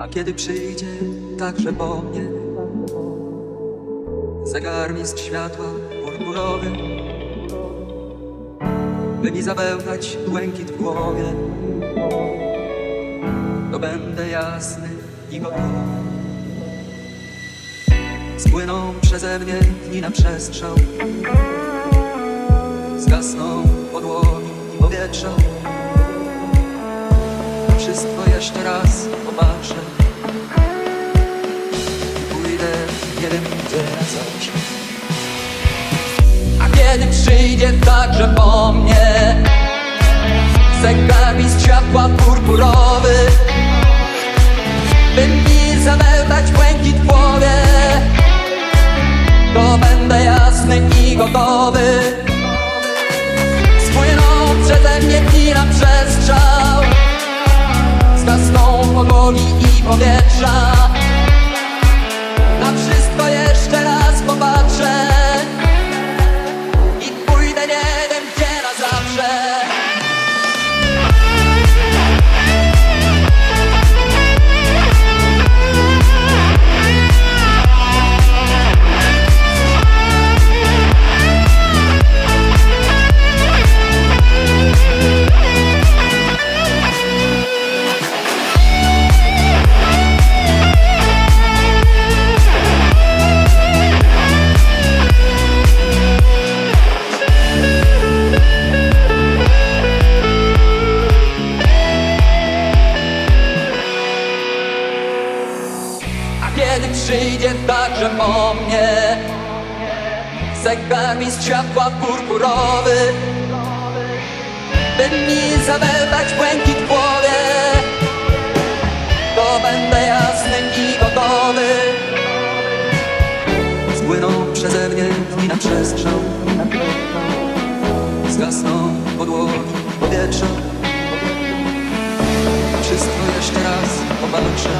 A kiedy przyjdzie także po mnie. Zegarmistrz światła purpurowy By mi zabełtać błękit w głowie. To będę jasny i gotowy. Spłyną przeze mnie dni na przestrzał. Zgasną podłogi i powietrza wszystko jeszcze raz przyjdzie także po mnie. Zegarmistrz światła purpurowy By mi zamełtać błękit w głowie. To będę jasny i gotowy. Spłyną przeze mnie dni na Zegarmistrz światła purpurowy By mi zabełtać błękit w głowie. To będę jasny i gotowy. Spłyną przeze mnie dni na przestrzał Zgasną podłogi i powietrza Wszystko jeszcze raz popatrzę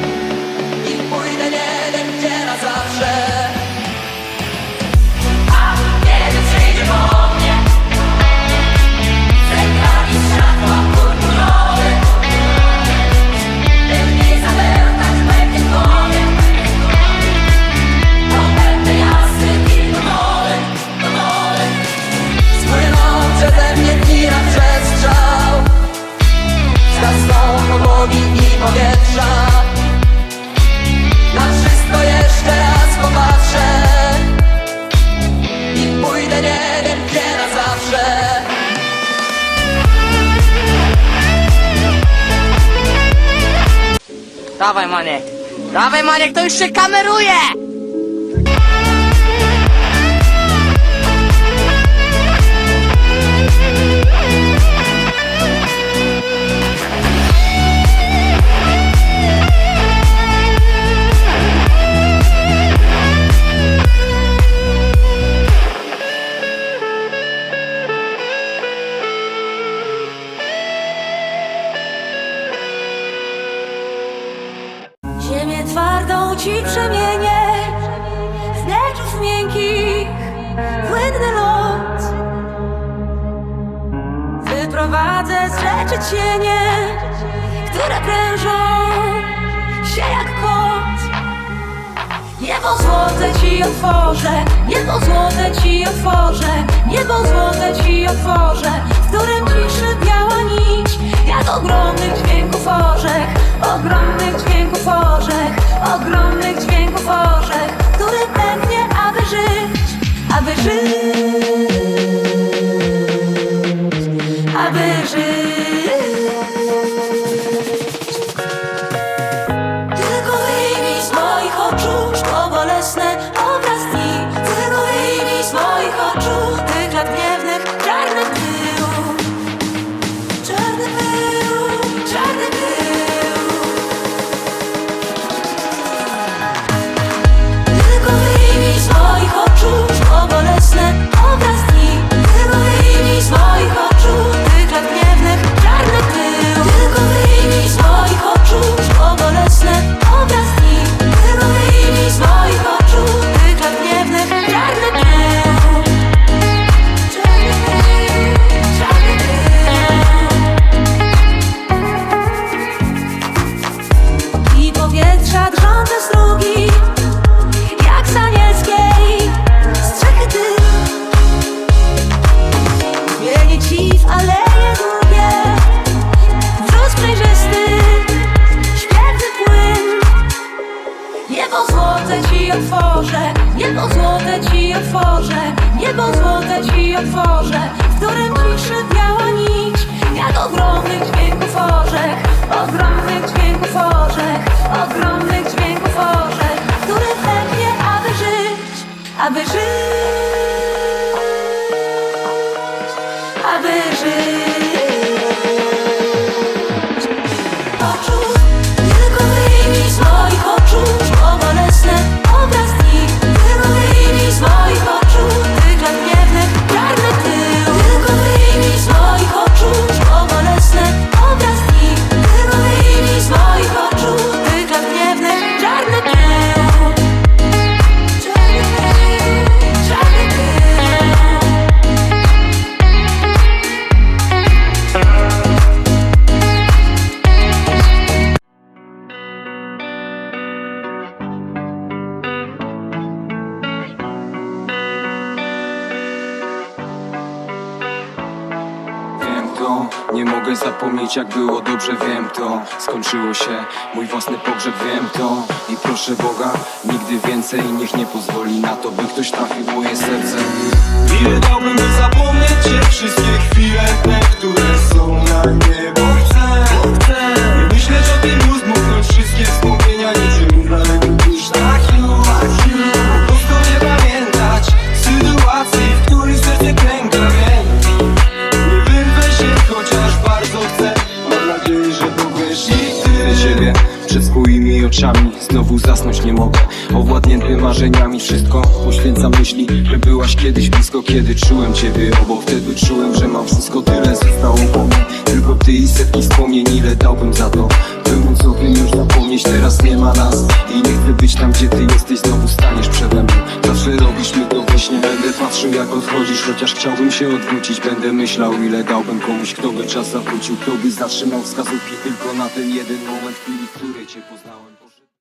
I dawaj Maniek, to już się kameruje! Twardą ci przemienię. Z deszczów miękkich Płynny lot. Wyprowadzę z rzeczy cienie Które krężą się jak kot. Niebo złote ci otworzę Niebo złote ci otworzę Niebo złote ci otworzę W którym ciszy biała nić Jak ogromnych dźwięków orzech аби жити, аби жити. To, nie mogę zapomnieć jak było dobrze wiem to. Skończyło się, mój własny pogrzeb wiem to. I proszę Boga, nigdy więcej niech nie pozwoli na to By ktoś trafił w moje serce. Ile dałbym by zapomnieć Cię? Wszystkie chwile te, które oczami. Znowu zasnąć nie mogę. Owładnięty marzeniami Wszystko poświęcam myśli Że byłaś kiedyś blisko Kiedy czułem Ciebie obok Wtedy czułem, że mam wszystko Tyle zostało po mnie. Tylko Ty i setki wspomnień Ile dałbym za to. By móc o tym już zapomnieć Teraz nie ma nas. I nie chcę być tam, gdzie Ty jesteś Znowu staniesz przede mną. Zawsze robisz mi to we śnie Będę patrzył jak odchodzisz. Chociaż chciałbym się odwrócić Będę myślał ile dałbym komuś Kto by czas zawrócił. Kto by zatrzymał wskazówki Tylko na ten jeden moment chwili,